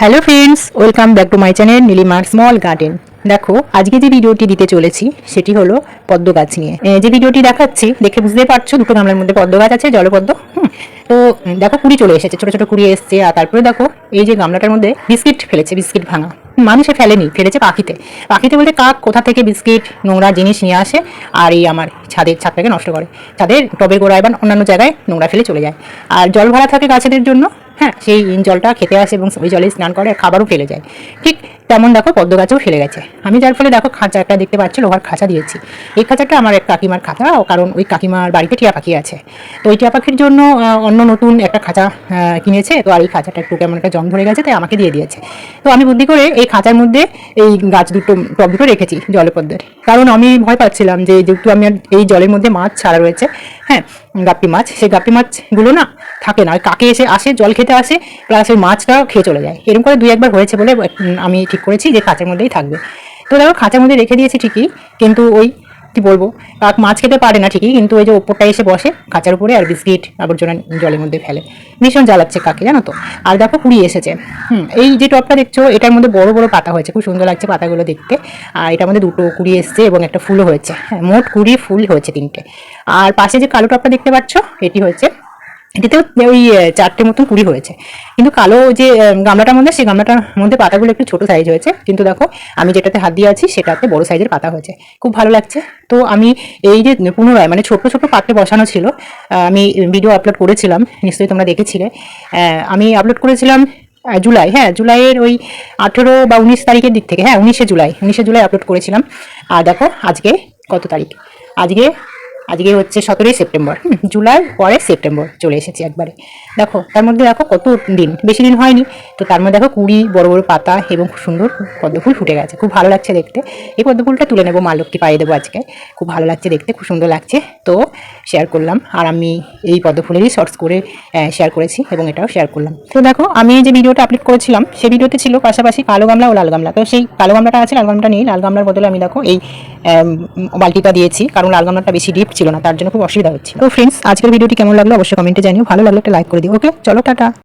Hello friends welcome back to my channel নীলিমার small garden দেখো, আজকে যে ভিডিওটি দিতে চলেছি, সেটি হলো পদ্ম গাছ নিয়ে। যে ভিডিওটি দেখাচ্ছি, দেখে বুঝতে পারছ, দুটো গামলার মধ্যে পদ্ম গাছ আছে, জলপদ্ম তো, দেখো, কুড়ি চলে এসেছে, ছোট ছোট কুড়ি এসছে, আর তারপরে দেখো, এই যে গামলাটার মধ্যে বিস্কিট ফেলেছে, বিস্কিট ভাঙা। মানুষে ফেলেনি, ফেলেছে পাখিতে। পাখিতে বলতে কাক কোথা থেকে বিস্কিট, নোংরা জিনিস নিয়ে আসে, আর এই আমার ছাদের ছাদটাকে নষ্ট করে। ছাদের টবের গোড়ায় বা অন্যান্য জায়গায় নোংরা ফেলে চলে যায়। আর জল ভরা থাকে গাছেদের জন্য হ্যাঁ সেই ইন জলটা খেতে আসে এবং ওই জলে স্নান করে খাবারও ফেলে যায়। ঠিক তেমন দেখো পদ্ম গাছেও ফেলে গেছে। আমি যার ফলে দেখো খাঁচা একটা দেখতে পাচ্ছি লোহার খাঁচা দিয়েছি। এই খাঁচাটা আমার এক কাকিমার খাঁচা, কারণ ওই কাকিমার বাড়িতে টিয়া পাখি আছে। তো ওই টিয়া পাখির জন্য অন্য নতুন একটা খাঁচা কিনেছে। তো আর এই খাঁচাটা একটু কেমন একটা জং ধরে গেছে, তাই আমাকে দিয়ে দিয়েছে। তো আমি বুদ্ধি করে এই খাঁচার মধ্যে এই গাছ দুটো, টব দুটো রেখেছি জলপদ্মের। কারণ আমি ভয় পাচ্ছিলাম যে যেহেতু আমি এই জলের মধ্যে মাছ ছাড়া রয়েছে হ্যাঁ গাপ্পি মাছ, সেই গাপ্পি মাছগুলো না থাকে না। কাকে এসে আসে, জল খেতে আসে প্লাস ওই মাছটাও খেয়ে চলে যায়। এরকম করে দুই একবার হয়েছে বলে আমি ঠিক করেছি যে খাঁচার মধ্যেই থাকবে। তো দেখো, খাঁচার মধ্যে রেখে দিয়েছি ঠিকই, কিন্তু ওই, কি বলব, কাক মাছ খেতে পারে না ঠিকই, কিন্তু ওই যে ওপরটা এসে বসে খাঁচার উপরে আর বিস্কিট, আবর্জনা জলের মধ্যে ফেলে। ভীষণ জ্বালাচ্ছে কাকে, জানো তো? আর দেখো কুড়ি এসেছে। হুম, এই যে টপটা দেখছ, এটার মধ্যে বড় বড় পাতা হয়েছে, খুব সুন্দর লাগছে পাতাগুলো দেখতে। আর এটার মধ্যে দুটো কুড়ি এসছে এবং একটা ফুলও হয়েছে। হ্যাঁ মোট কুড়ি ফুল হয়েছে তিনটে। আর পাশে যে কালো টপটা দেখতে পাচ্ছ, এটি হয়েছে এটিতেও ওই চারটে মতন কুড়ি হয়েছে। কিন্তু কালো যে গামলাটার মধ্যে, সেই গামলাটার মধ্যে পাতাগুলো একটু ছোট সাইজ হয়েছে। কিন্তু দেখো, আমি যেটাতে হাত দিয়ে আছি, সেটাতে বড় সাইজের পাতা হয়েছে। খুব ভালো লাগছে। তো আমি এই যে পুনরায় মানে ছোট ছোট পাত্রে বসানো ছিল আমি ভিডিও আপলোড করেছিলাম, নিশ্চয়ই তোমরা দেখেছিলে। আমি আপলোড করেছিলাম জুলাই হ্যাঁ জুলাইয়ের ওই আঠেরো বা উনিশ তারিখের দিক থেকে হ্যাঁ উনিশে জুলাই উনিশে জুলাই আপলোড করেছিলাম। আর দেখো, আজকে কত তারিখ? আজকে আজকে হচ্ছে সতেরোই সেপ্টেম্বর। জুলাই পরে সেপ্টেম্বর চলে এসেছি একবারে। দেখো, তার মধ্যে দেখো কত দিন, বেশি দিন হয়নি, তো তার মধ্যে দেখো কুড়ি, বড় বড় পাতা এবং খুব সুন্দর পদ্মফুল ফুটে গেছে। খুব ভালো লাগছে দেখতে। এই পদ্মফুলটা তুলে নেব মা লক্ষ্মী পাইয়ে দেবো আজকে। খুব ভালো লাগছে দেখতে, খুব সুন্দর লাগছে। তো শেয়ার করলাম, আর আমি এই পদ্মফুলেরই শর্টস করে শেয়ার করেছি এবং এটাও শেয়ার করলাম। তো দেখো, আমি যে ভিডিওটা আপলোড করেছিলাম সেই ভিডিওতে ছিল পাশাপাশি কালো গামলা ও লাল গামলা। তো সেই কালো গামলাটা আছে, লাল গামলাটা নেই। লাল গামলার বদলে আমি দেখো এই বালতিটা দিয়েছি, কারণ লাল গামলাটা বেশি ডিপ ছিল না, তার জন্য খুব অসুবিধা হচ্ছে তো ফ্রেন্ডস আজকের ভিডিওটি কেমন লাগল? অবশ্যই কমেন্টে জানিও। ভালো লাগল একটা লাইক করে দিও ওকে চলো, টাটা।